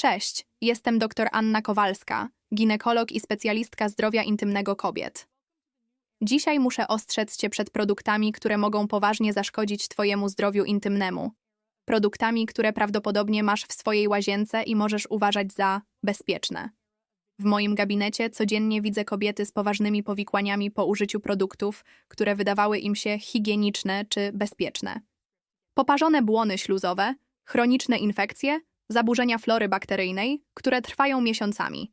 Cześć, jestem dr Anna Kowalska, ginekolog i specjalistka zdrowia intymnego kobiet. Dzisiaj muszę ostrzec Cię przed produktami, które mogą poważnie zaszkodzić Twojemu zdrowiu intymnemu. Produktami, które prawdopodobnie masz w swojej łazience i możesz uważać za bezpieczne. W moim gabinecie codziennie widzę kobiety z poważnymi powikłaniami po użyciu produktów, które wydawały im się higieniczne czy bezpieczne. Poparzone błony śluzowe, chroniczne infekcje, zaburzenia flory bakteryjnej, które trwają miesiącami.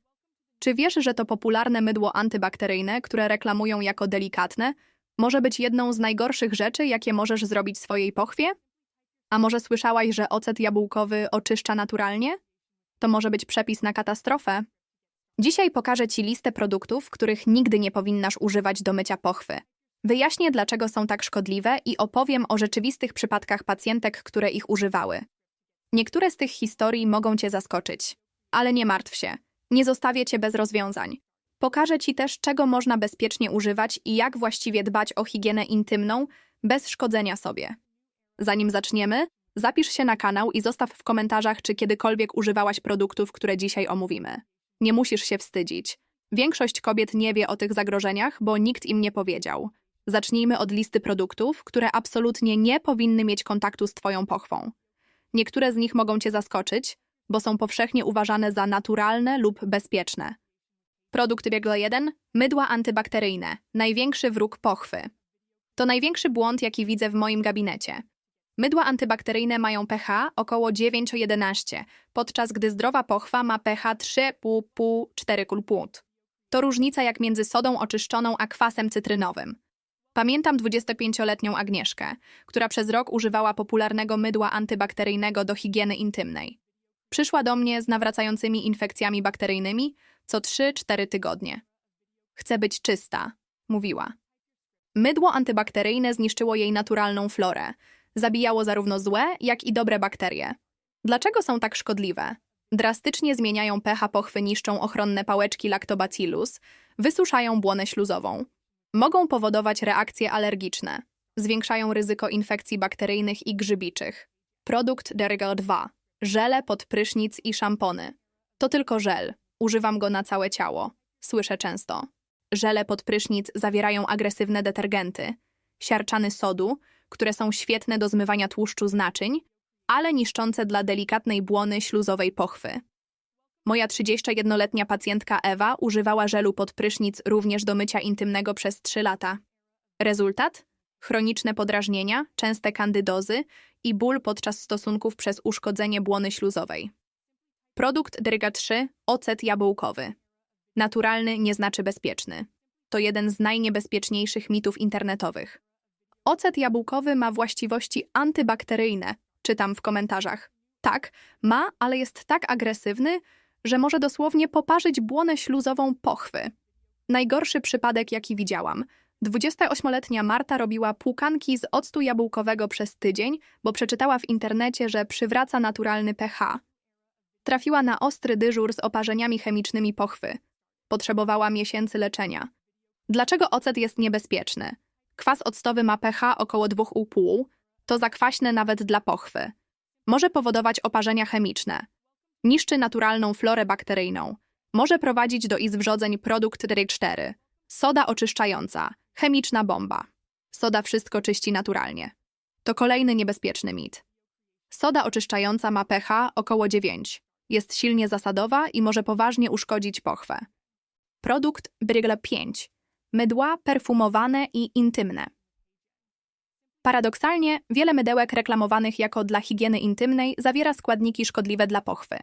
Czy wiesz, że to popularne mydło antybakteryjne, które reklamują jako delikatne, może być jedną z najgorszych rzeczy, jakie możesz zrobić swojej pochwie? A może słyszałaś, że ocet jabłkowy oczyszcza naturalnie? To może być przepis na katastrofę. Dzisiaj pokażę Ci listę produktów, których nigdy nie powinnaś używać do mycia pochwy. Wyjaśnię, dlaczego są tak szkodliwe i opowiem o rzeczywistych przypadkach pacjentek, które ich używały. Niektóre z tych historii mogą Cię zaskoczyć, ale nie martw się, nie zostawię Cię bez rozwiązań. Pokażę Ci też, czego można bezpiecznie używać i jak właściwie dbać o higienę intymną bez szkodzenia sobie. Zanim zaczniemy, zapisz się na kanał i zostaw w komentarzach, czy kiedykolwiek używałaś produktów, które dzisiaj omówimy. Nie musisz się wstydzić. Większość kobiet nie wie o tych zagrożeniach, bo nikt im nie powiedział. Zacznijmy od listy produktów, które absolutnie nie powinny mieć kontaktu z Twoją pochwą. Niektóre z nich mogą Cię zaskoczyć, bo są powszechnie uważane za naturalne lub bezpieczne. Produkt biegły 1 mydła antybakteryjne największy wróg pochwy. To największy błąd, jaki widzę w moim gabinecie. Mydła antybakteryjne mają pH około 9-11, podczas gdy zdrowa pochwa ma pH 3,5-4 To różnica jak między sodą oczyszczoną a kwasem cytrynowym. Pamiętam 25-letnią Agnieszkę, która przez rok używała popularnego mydła antybakteryjnego do higieny intymnej. Przyszła do mnie z nawracającymi infekcjami bakteryjnymi co 3-4 tygodnie. Chcę być czysta, mówiła. Mydło antybakteryjne zniszczyło jej naturalną florę. Zabijało zarówno złe, jak i dobre bakterie. Dlaczego są tak szkodliwe? Drastycznie zmieniają pH pochwy, niszczą ochronne pałeczki lactobacillus, wysuszają błonę śluzową. Mogą powodować reakcje alergiczne. Zwiększają ryzyko infekcji bakteryjnych i grzybiczych. Produkt Dergal 2. Żele pod prysznic i szampony. To tylko żel. Używam go na całe ciało. Słyszę często. Żele pod prysznic zawierają agresywne detergenty, siarczany sodu, które są świetne do zmywania tłuszczu z naczyń, ale niszczące dla delikatnej błony śluzowej pochwy. Moja 31-letnia pacjentka Ewa używała żelu pod prysznic również do mycia intymnego przez 3 lata. Rezultat? Chroniczne podrażnienia, częste kandydozy i ból podczas stosunków przez uszkodzenie błony śluzowej. Produkt Dryga 3 ocet jabłkowy. Naturalny nie znaczy bezpieczny. To jeden z najniebezpieczniejszych mitów internetowych. Ocet jabłkowy ma właściwości antybakteryjne, czytam w komentarzach. Tak, ma, ale jest tak agresywny, że może dosłownie poparzyć błonę śluzową pochwy. Najgorszy przypadek, jaki widziałam. 28-letnia Marta robiła płukanki z octu jabłkowego przez tydzień, bo przeczytała w internecie, że przywraca naturalny pH. Trafiła na ostry dyżur z oparzeniami chemicznymi pochwy. Potrzebowała miesięcy leczenia. Dlaczego ocet jest niebezpieczny? Kwas octowy ma pH około 2,5, to zakwaśne nawet dla pochwy. Może powodować oparzenia chemiczne. Niszczy naturalną florę bakteryjną. Może prowadzić do izwrzodzeń produkt DRY4. Soda oczyszczająca. Chemiczna bomba. Soda wszystko czyści naturalnie. To kolejny niebezpieczny mit. Soda oczyszczająca ma pH około 9. Jest silnie zasadowa i może poważnie uszkodzić pochwę. Produkt Brygle 5. Mydła perfumowane i intymne. Paradoksalnie, wiele mydełek reklamowanych jako dla higieny intymnej zawiera składniki szkodliwe dla pochwy.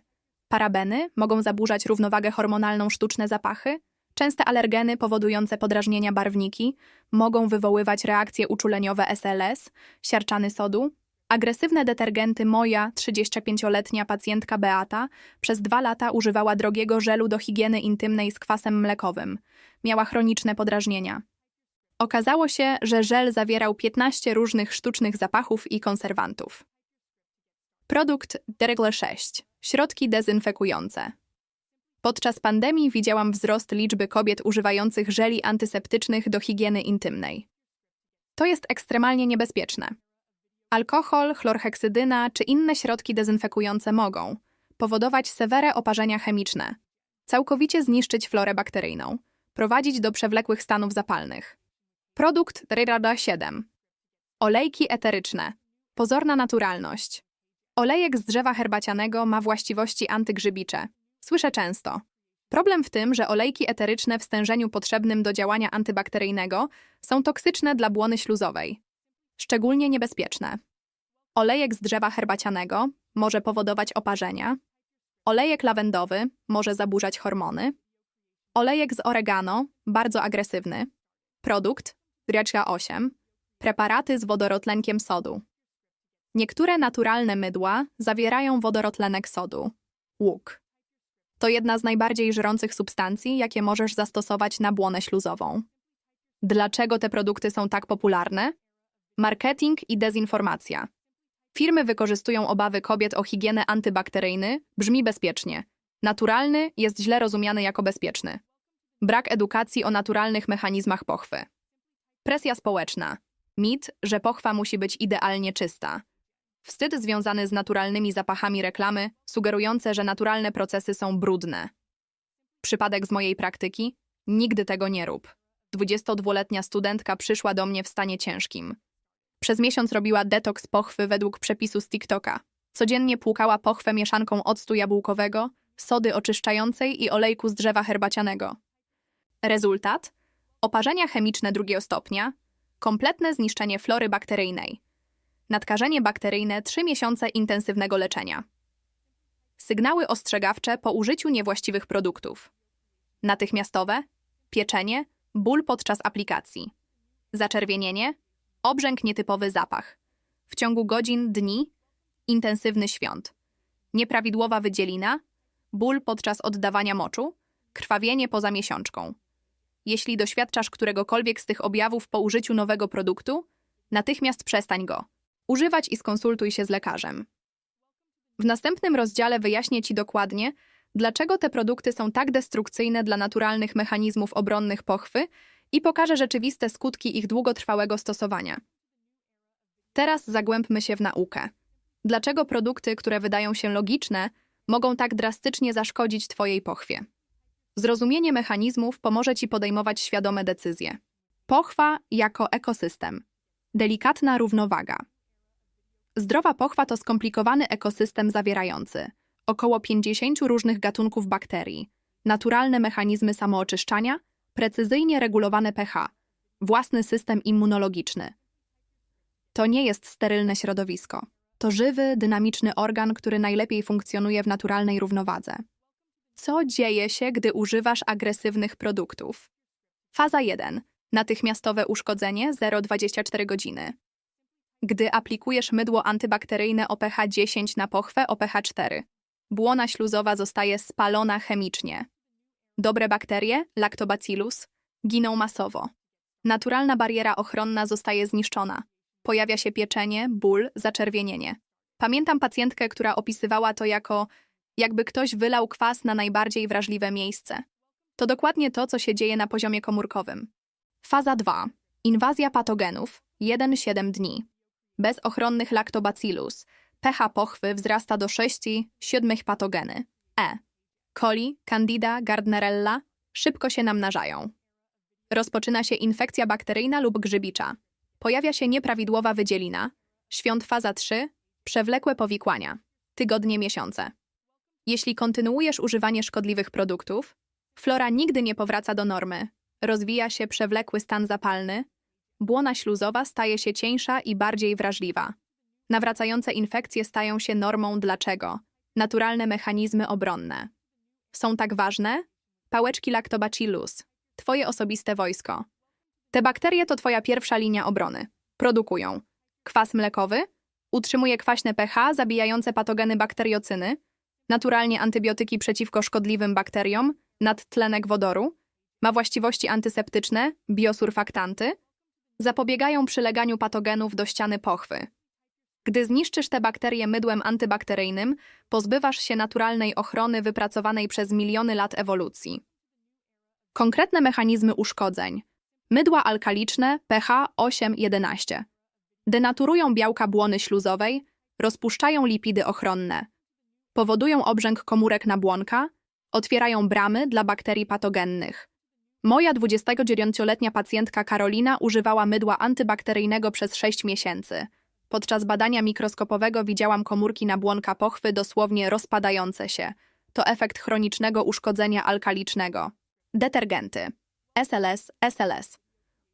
Parabeny mogą zaburzać równowagę hormonalną sztuczne zapachy, częste alergeny powodujące podrażnienia barwniki mogą wywoływać reakcje uczuleniowe SLS, siarczany sodu, agresywne detergenty moja 35-letnia pacjentka Beata przez dwa lata używała drogiego żelu do higieny intymnej z kwasem mlekowym. Miała chroniczne podrażnienia. Okazało się, że żel zawierał 15 różnych sztucznych zapachów i konserwantów. Produkt Dergle 6. Środki dezynfekujące. Podczas pandemii widziałam wzrost liczby kobiet używających żeli antyseptycznych do higieny intymnej. To jest ekstremalnie niebezpieczne. Alkohol, chlorheksydyna czy inne środki dezynfekujące mogą powodować sewere oparzenia chemiczne, całkowicie zniszczyć florę bakteryjną, prowadzić do przewlekłych stanów zapalnych. Produkt Ryrada 7. Olejki eteryczne. Pozorna naturalność. Olejek z drzewa herbacianego ma właściwości antygrzybicze. Słyszę często. Problem w tym, że olejki eteryczne w stężeniu potrzebnym do działania antybakteryjnego są toksyczne dla błony śluzowej. Szczególnie niebezpieczne. Olejek z drzewa herbacianego może powodować oparzenia. Olejek lawendowy może zaburzać hormony. Olejek z oregano bardzo agresywny. Produkt Driaczka 8. Preparaty z wodorotlenkiem sodu. Niektóre naturalne mydła zawierają wodorotlenek sodu. Łuk. To jedna z najbardziej żrących substancji, jakie możesz zastosować na błonę śluzową. Dlaczego te produkty są tak popularne? Marketing i dezinformacja. Firmy wykorzystują obawy kobiet o higienę antybakteryjny, brzmi bezpiecznie. Naturalny jest źle rozumiany jako bezpieczny. Brak edukacji o naturalnych mechanizmach pochwy. Presja społeczna. Mit, że pochwa musi być idealnie czysta. Wstyd związany z naturalnymi zapachami reklamy, sugerujące, że naturalne procesy są brudne. Przypadek z mojej praktyki? Nigdy tego nie rób. 22-letnia studentka przyszła do mnie w stanie ciężkim. Przez miesiąc robiła detoks pochwy według przepisu z TikToka. Codziennie płukała pochwę mieszanką octu jabłkowego, sody oczyszczającej i olejku z drzewa herbacianego. Rezultat? Oparzenia chemiczne drugiego stopnia, kompletne zniszczenie flory bakteryjnej, nadkażenie bakteryjne 3 miesiące intensywnego leczenia. Sygnały ostrzegawcze po użyciu niewłaściwych produktów. Natychmiastowe, pieczenie, ból podczas aplikacji. Zaczerwienienie, obrzęk nietypowy zapach. W ciągu godzin, dni, intensywny świąt. Nieprawidłowa wydzielina, ból podczas oddawania moczu, krwawienie poza miesiączką. Jeśli doświadczasz któregokolwiek z tych objawów po użyciu nowego produktu, natychmiast przestań go. Używać i skonsultuj się z lekarzem. W następnym rozdziale wyjaśnię Ci dokładnie, dlaczego te produkty są tak destrukcyjne dla naturalnych mechanizmów obronnych pochwy i pokażę rzeczywiste skutki ich długotrwałego stosowania. Teraz zagłębmy się w naukę. Dlaczego produkty, które wydają się logiczne, mogą tak drastycznie zaszkodzić Twojej pochwie? Zrozumienie mechanizmów pomoże Ci podejmować świadome decyzje. Pochwa jako ekosystem. Delikatna równowaga. Zdrowa pochwa to skomplikowany ekosystem zawierający około 50 różnych gatunków bakterii, naturalne mechanizmy samooczyszczania, precyzyjnie regulowane pH, własny system immunologiczny. To nie jest sterylne środowisko. To żywy, dynamiczny organ, który najlepiej funkcjonuje w naturalnej równowadze. Co dzieje się, gdy używasz agresywnych produktów? Faza 1. Natychmiastowe uszkodzenie 0,24 godziny. Gdy aplikujesz mydło antybakteryjne o pH 10 na pochwę o pH 4, błona śluzowa zostaje spalona chemicznie. Dobre bakterie, lactobacillus, giną masowo. Naturalna bariera ochronna zostaje zniszczona. Pojawia się pieczenie, ból, zaczerwienienie. Pamiętam pacjentkę, która opisywała to jako jakby ktoś wylał kwas na najbardziej wrażliwe miejsce. To dokładnie to, co się dzieje na poziomie komórkowym. Faza 2. Inwazja patogenów 1-7 dni. Bez ochronnych lactobacillus pH pochwy wzrasta do 6-7 patogeny. E. Coli, Candida, Gardnerella szybko się namnażają. Rozpoczyna się infekcja bakteryjna lub grzybicza. Pojawia się nieprawidłowa wydzielina. Świąt faza 3. Przewlekłe powikłania. Tygodnie, miesiące. Jeśli kontynuujesz używanie szkodliwych produktów, flora nigdy nie powraca do normy. Rozwija się przewlekły stan zapalny, błona śluzowa staje się cieńsza i bardziej wrażliwa. Nawracające infekcje stają się normą dlaczego? Naturalne mechanizmy obronne. Są tak ważne? Pałeczki lactobacillus. Twoje osobiste wojsko. Te bakterie to twoja pierwsza linia obrony. Produkują kwas mlekowy, utrzymuje kwaśne pH zabijające patogeny bakteriocyny, naturalnie antybiotyki przeciwko szkodliwym bakteriom, nadtlenek wodoru, ma właściwości antyseptyczne, biosurfaktanty, zapobiegają przyleganiu patogenów do ściany pochwy. Gdy zniszczysz te bakterie mydłem antybakteryjnym, pozbywasz się naturalnej ochrony wypracowanej przez miliony lat ewolucji. Konkretne mechanizmy uszkodzeń. Mydła alkaliczne pH 8-11. Denaturują białka błony śluzowej, rozpuszczają lipidy ochronne. powodują obrzęk komórek nabłonka, otwierają bramy dla bakterii patogennych. Moja 29-letnia pacjentka Karolina używała mydła antybakteryjnego przez 6 miesięcy. Podczas badania mikroskopowego widziałam komórki nabłonka pochwy dosłownie rozpadające się. To efekt chronicznego uszkodzenia alkalicznego. Detergenty SLS, SLS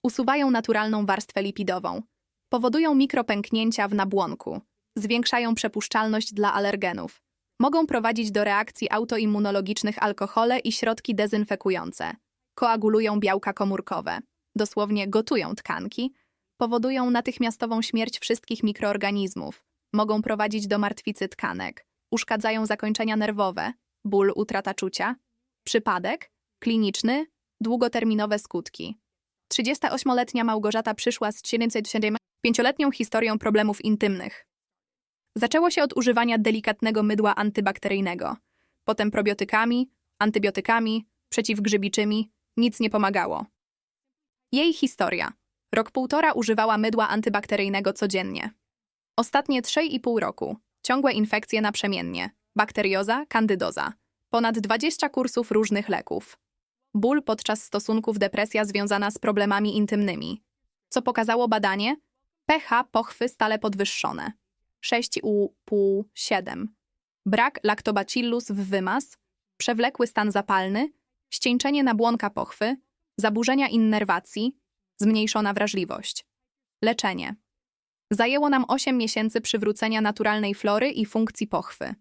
usuwają naturalną warstwę lipidową, powodują mikropęknięcia w nabłonku, zwiększają przepuszczalność dla alergenów, mogą prowadzić do reakcji autoimmunologicznych alkohole i środki dezynfekujące, koagulują białka komórkowe, dosłownie gotują tkanki, powodują natychmiastową śmierć wszystkich mikroorganizmów, mogą prowadzić do martwicy tkanek, uszkadzają zakończenia nerwowe, ból, utrata czucia, przypadek, kliniczny, długoterminowe skutki. 38-letnia Małgorzata przyszła z 705-letnią historią problemów intymnych. Zaczęło się od używania delikatnego mydła antybakteryjnego, potem probiotykami, antybiotykami, przeciwgrzybiczymi, nic nie pomagało. Jej historia. Rok półtora używała mydła antybakteryjnego codziennie. Ostatnie 3,5 roku. Ciągłe infekcje naprzemiennie. Bakterioza, kandydoza. Ponad 20 kursów różnych leków. Ból podczas stosunków, depresja związana z problemami intymnymi. Co pokazało badanie? pH pochwy stale podwyższone. 6,5-7. Brak lactobacillus w wymaz, przewlekły stan zapalny, ścieńczenie nabłonka pochwy, zaburzenia innerwacji, zmniejszona wrażliwość. Leczenie. Zajęło nam 8 miesięcy przywrócenia naturalnej flory i funkcji pochwy.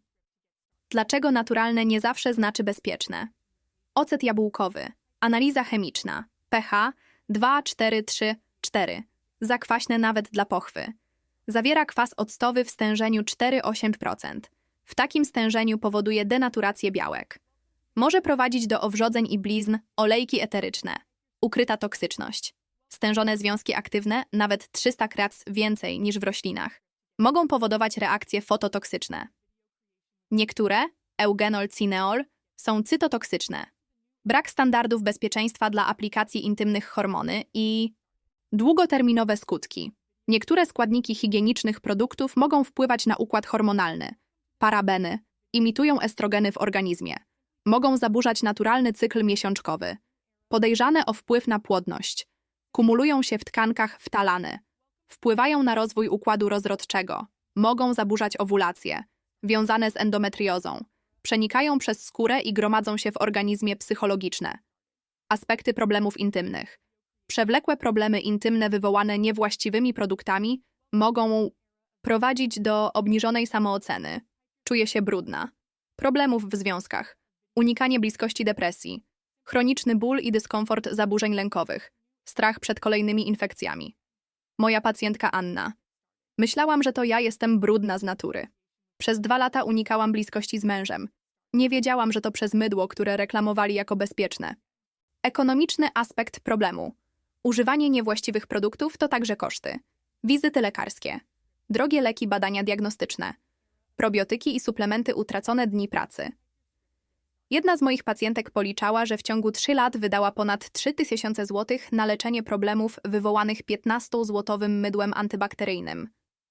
Dlaczego naturalne nie zawsze znaczy bezpieczne? Ocet jabłkowy. Analiza chemiczna. pH 2,4,3,4. Zakwaśne nawet dla pochwy. Zawiera kwas octowy w stężeniu 4,8%. W takim stężeniu powoduje denaturację białek. Może prowadzić do owrzodzeń i blizn, olejki eteryczne. Ukryta toksyczność. Stężone związki aktywne, nawet 300 krac więcej niż w roślinach, mogą powodować reakcje fototoksyczne. Niektóre, eugenol cineol, są cytotoksyczne. Brak standardów bezpieczeństwa dla aplikacji intymnych hormony i długoterminowe skutki. Niektóre składniki higienicznych produktów mogą wpływać na układ hormonalny. Parabeny imitują estrogeny w organizmie. Mogą zaburzać naturalny cykl miesiączkowy. Podejrzane o wpływ na płodność. Kumulują się w tkankach wtalany. Wpływają na rozwój układu rozrodczego. Mogą zaburzać owulację. Wiązane z endometriozą. Przenikają przez skórę i gromadzą się w organizmie psychologiczne. Aspekty problemów intymnych. Przewlekłe problemy intymne wywołane niewłaściwymi produktami mogą prowadzić do obniżonej samooceny. Czuje się brudna. Problemów w związkach. Unikanie bliskości depresji. Chroniczny ból i dyskomfort zaburzeń lękowych. Strach przed kolejnymi infekcjami. Moja pacjentka Anna. Myślałam, że to ja jestem brudna z natury. Przez dwa lata unikałam bliskości z mężem. Nie wiedziałam, że to przez mydło, które reklamowali jako bezpieczne. Ekonomiczny aspekt problemu. Używanie niewłaściwych produktów to także koszty. Wizyty lekarskie. Drogie leki badania diagnostyczne. Probiotyki i suplementy utracone dni pracy. Jedna z moich pacjentek policzała, że w ciągu 3 lat wydała ponad 3000 zł na leczenie problemów wywołanych 15-złotowym mydłem antybakteryjnym.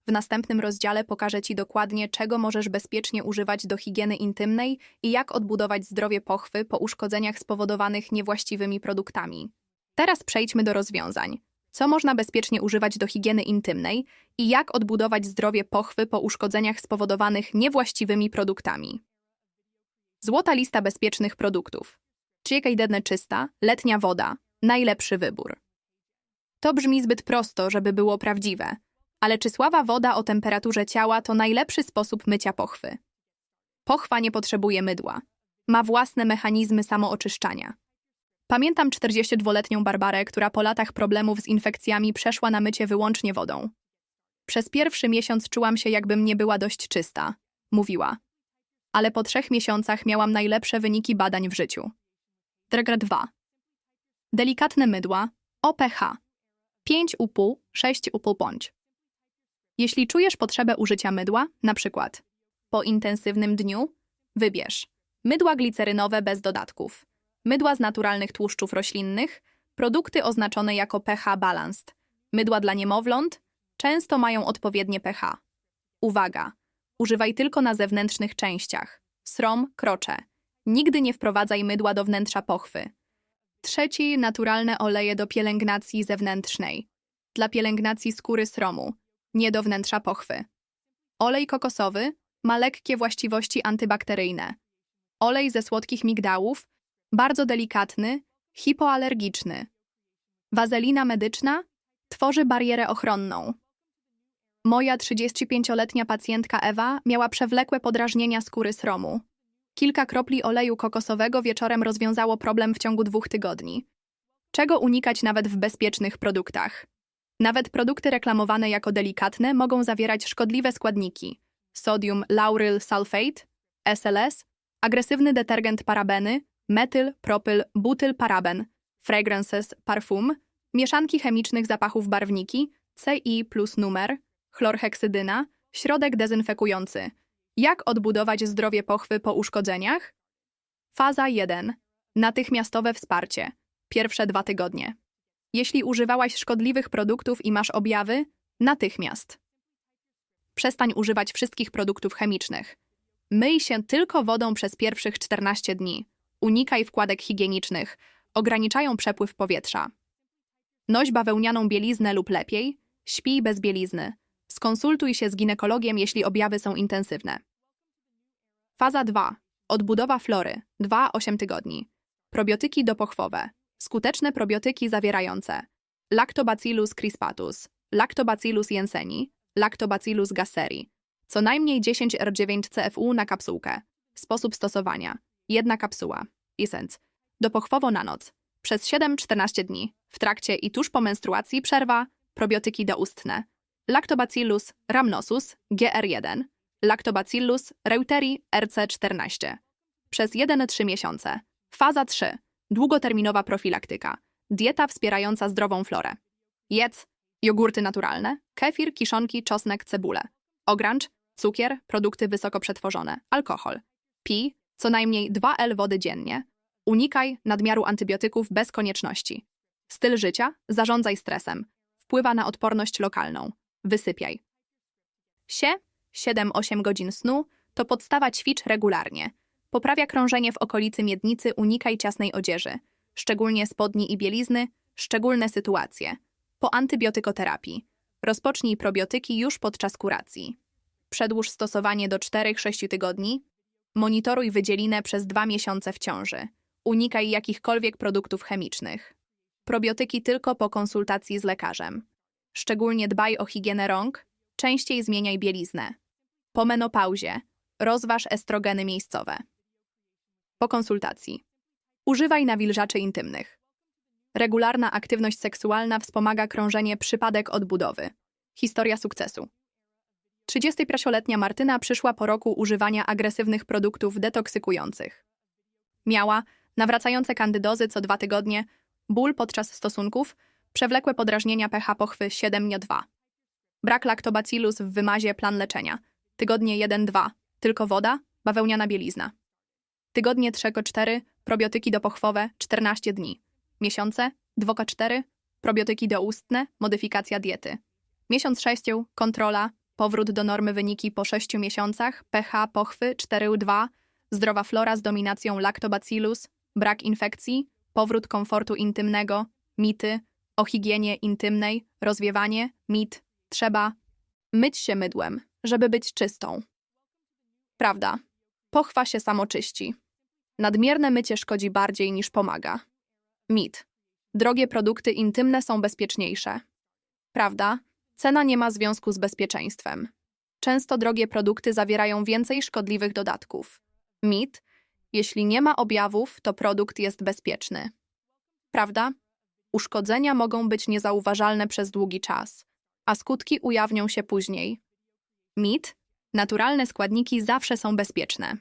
W następnym rozdziale pokażę Ci dokładnie, czego możesz bezpiecznie używać do higieny intymnej i jak odbudować zdrowie pochwy po uszkodzeniach spowodowanych niewłaściwymi produktami. Teraz przejdźmy do rozwiązań. Co można bezpiecznie używać do higieny intymnej i jak odbudować zdrowie pochwy po uszkodzeniach spowodowanych niewłaściwymi produktami. Złota lista bezpiecznych produktów. Jedne czysta, letnia woda. Najlepszy wybór. To brzmi zbyt prosto, żeby było prawdziwe. Ale czy sława woda o temperaturze ciała to najlepszy sposób mycia pochwy? Pochwa nie potrzebuje mydła. Ma własne mechanizmy samooczyszczania. Pamiętam 42-letnią Barbarę, która po latach problemów z infekcjami przeszła na mycie wyłącznie wodą. Przez pierwszy miesiąc czułam się, jakbym nie była dość czysta, mówiła. Ale po trzech miesiącach miałam najlepsze wyniki badań w życiu. Droga 2. Delikatne mydła, OPH. 5 upół, 6 upół bądź. Jeśli czujesz potrzebę użycia mydła, na przykład po intensywnym dniu, wybierz mydła glicerynowe bez dodatków, mydła z naturalnych tłuszczów roślinnych, produkty oznaczone jako pH balanced, mydła dla niemowląt, często mają odpowiednie pH. Uwaga! Używaj tylko na zewnętrznych częściach. Srom, krocze. Nigdy nie wprowadzaj mydła do wnętrza pochwy. Trzeci, naturalne oleje do pielęgnacji zewnętrznej. Dla pielęgnacji skóry sromu, nie do wnętrza pochwy. Olej kokosowy ma lekkie właściwości antybakteryjne. Olej ze słodkich migdałów, bardzo delikatny, hipoalergiczny. Wazelina medyczna tworzy barierę ochronną. Moja 35-letnia pacjentka Ewa miała przewlekłe podrażnienia skóry sromu. Kilka kropli oleju kokosowego wieczorem rozwiązało problem w ciągu dwóch tygodni. Czego unikać nawet w bezpiecznych produktach? Nawet produkty reklamowane jako delikatne mogą zawierać szkodliwe składniki: sodium lauryl sulfate, SLS, agresywny detergent parabeny, metyl, propyl, butyl paraben, fragrances, parfum, mieszanki chemicznych zapachów barwniki, CI plus numer, chlorheksydyna, środek dezynfekujący. Jak odbudować zdrowie pochwy po uszkodzeniach? Faza 1. Natychmiastowe wsparcie. Pierwsze dwa tygodnie. Jeśli używałaś szkodliwych produktów i masz objawy, natychmiast. Przestań używać wszystkich produktów chemicznych. Myj się tylko wodą przez pierwszych 14 dni. Unikaj wkładek higienicznych, ograniczają przepływ powietrza. Noś bawełnianą bieliznę lub lepiej, śpij bez bielizny. Skonsultuj się z ginekologiem, jeśli objawy są intensywne. Faza 2. Odbudowa flory. 2-8 tygodni. Probiotyki dopochwowe. Skuteczne probiotyki zawierające Lactobacillus crispatus, Lactobacillus jenseni, Lactobacillus gasseri. Co najmniej 10 R9 CFU na kapsułkę. Sposób stosowania. Jedna kapsuła. Essence. Dopochwowo na noc. Przez 7-14 dni. W trakcie i tuż po menstruacji przerwa. Probiotyki doustne. Lactobacillus rhamnosus GR1, Lactobacillus reuteri RC14. Przez 1-3 miesiące. Faza 3. Długoterminowa profilaktyka. Dieta wspierająca zdrową florę. Jedz jogurty naturalne, kefir, kiszonki, czosnek, cebulę. Ogrącz, cukier, produkty wysoko przetworzone, alkohol. Pij co najmniej 2 L wody dziennie. Unikaj nadmiaru antybiotyków bez konieczności. Styl życia zarządzaj stresem. Wpływa na odporność lokalną. Wysypiaj. Sie 7-8 godzin snu to podstawa ćwicz regularnie. Poprawia krążenie w okolicy miednicy, unikaj ciasnej odzieży, szczególnie spodni i bielizny, szczególne sytuacje. Po antybiotykoterapii. Rozpocznij probiotyki już podczas kuracji. Przedłuż stosowanie do 4-6 tygodni. Monitoruj wydzielinę przez 2 miesiące w ciąży. Unikaj jakichkolwiek produktów chemicznych. Probiotyki tylko po konsultacji z lekarzem. Szczególnie dbaj o higienę rąk, częściej zmieniaj bieliznę. Po menopauzie rozważ estrogeny miejscowe. Po konsultacji. Używaj nawilżaczy intymnych. Regularna aktywność seksualna wspomaga krążenie przypadek odbudowy. Historia sukcesu. 35-letnia Martyna przyszła po roku używania agresywnych produktów detoksykujących. Miała nawracające kandydozy co dwa tygodnie, ból podczas stosunków, przewlekłe podrażnienia pH pochwy 7-2. Brak laktobacillus w wymazie plan leczenia. Tygodnie 1-2, tylko woda, bawełniana bielizna. Tygodnie 3-4, probiotyki dopochwowe 14 dni. Miesiące 2-4, probiotyki doustne, modyfikacja diety. Miesiąc 6, kontrola, powrót do normy wyniki po 6 miesiącach, pH pochwy 4-2, zdrowa flora z dominacją lactobacillus, brak infekcji, powrót komfortu intymnego, mity, o higienie intymnej, rozwiewanie, mit, trzeba myć się mydłem, żeby być czystą. Prawda. Pochwa się samoczyści. Nadmierne mycie szkodzi bardziej niż pomaga. Mit. Drogie produkty intymne są bezpieczniejsze. Prawda. Cena nie ma związku z bezpieczeństwem. Często drogie produkty zawierają więcej szkodliwych dodatków. Mit. Jeśli nie ma objawów, to produkt jest bezpieczny. Prawda? Uszkodzenia mogą być niezauważalne przez długi czas, a skutki ujawnią się później. Mit. Naturalne składniki zawsze są bezpieczne.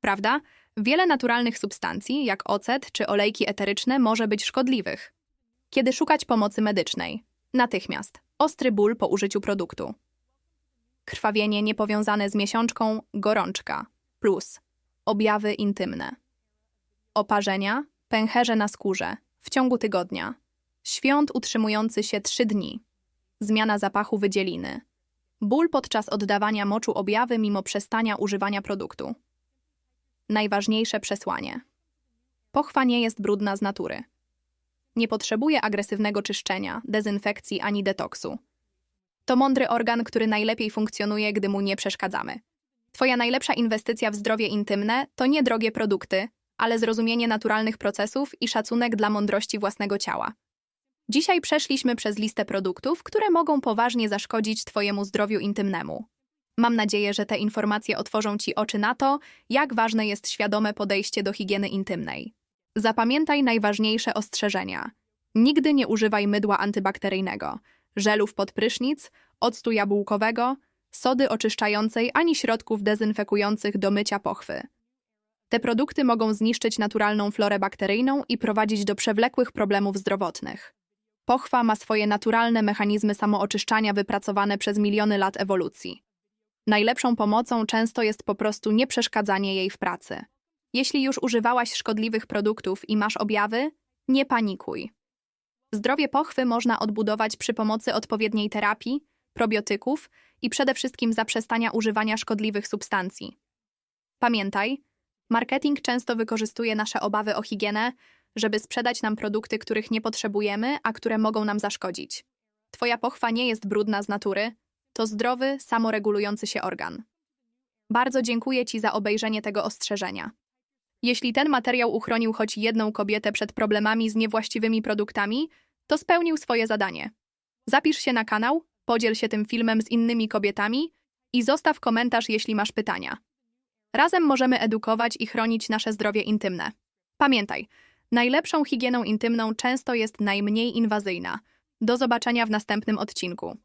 Prawda? Wiele naturalnych substancji, jak ocet czy olejki eteryczne, może być szkodliwych. Kiedy szukać pomocy medycznej? Natychmiast. Ostry ból po użyciu produktu. Krwawienie niepowiązane z miesiączką, gorączka. Plus. Objawy intymne. Oparzenia, pęcherze na skórze, w ciągu tygodnia. Świąt utrzymujący się trzy dni. Zmiana zapachu wydzieliny. Ból podczas oddawania moczu objawy mimo przestania używania produktu. Najważniejsze przesłanie. Pochwa nie jest brudna z natury. Nie potrzebuje agresywnego czyszczenia, dezynfekcji ani detoksu. To mądry organ, który najlepiej funkcjonuje, gdy mu nie przeszkadzamy. Twoja najlepsza inwestycja w zdrowie intymne to nie drogie produkty, ale zrozumienie naturalnych procesów i szacunek dla mądrości własnego ciała. Dzisiaj przeszliśmy przez listę produktów, które mogą poważnie zaszkodzić Twojemu zdrowiu intymnemu. Mam nadzieję, że te informacje otworzą Ci oczy na to, jak ważne jest świadome podejście do higieny intymnej. Zapamiętaj najważniejsze ostrzeżenia. Nigdy nie używaj mydła antybakteryjnego, żelów pod prysznic, octu jabłkowego, sody oczyszczającej ani środków dezynfekujących do mycia pochwy. Te produkty mogą zniszczyć naturalną florę bakteryjną i prowadzić do przewlekłych problemów zdrowotnych. Pochwa ma swoje naturalne mechanizmy samooczyszczania wypracowane przez miliony lat ewolucji. Najlepszą pomocą często jest po prostu nieprzeszkadzanie jej w pracy. Jeśli już używałaś szkodliwych produktów i masz objawy, nie panikuj. Zdrowie pochwy można odbudować przy pomocy odpowiedniej terapii, probiotyków i przede wszystkim zaprzestania używania szkodliwych substancji. Pamiętaj, marketing często wykorzystuje nasze obawy o higienę, żeby sprzedać nam produkty, których nie potrzebujemy, a które mogą nam zaszkodzić. Twoja pochwa nie jest brudna z natury, to zdrowy, samoregulujący się organ. Bardzo dziękuję Ci za obejrzenie tego ostrzeżenia. Jeśli ten materiał uchronił choć jedną kobietę przed problemami z niewłaściwymi produktami, to spełnił swoje zadanie. Zapisz się na kanał, podziel się tym filmem z innymi kobietami i zostaw komentarz, jeśli masz pytania. Razem możemy edukować i chronić nasze zdrowie intymne. Pamiętaj, najlepszą higieną intymną często jest najmniej inwazyjna. Do zobaczenia w następnym odcinku.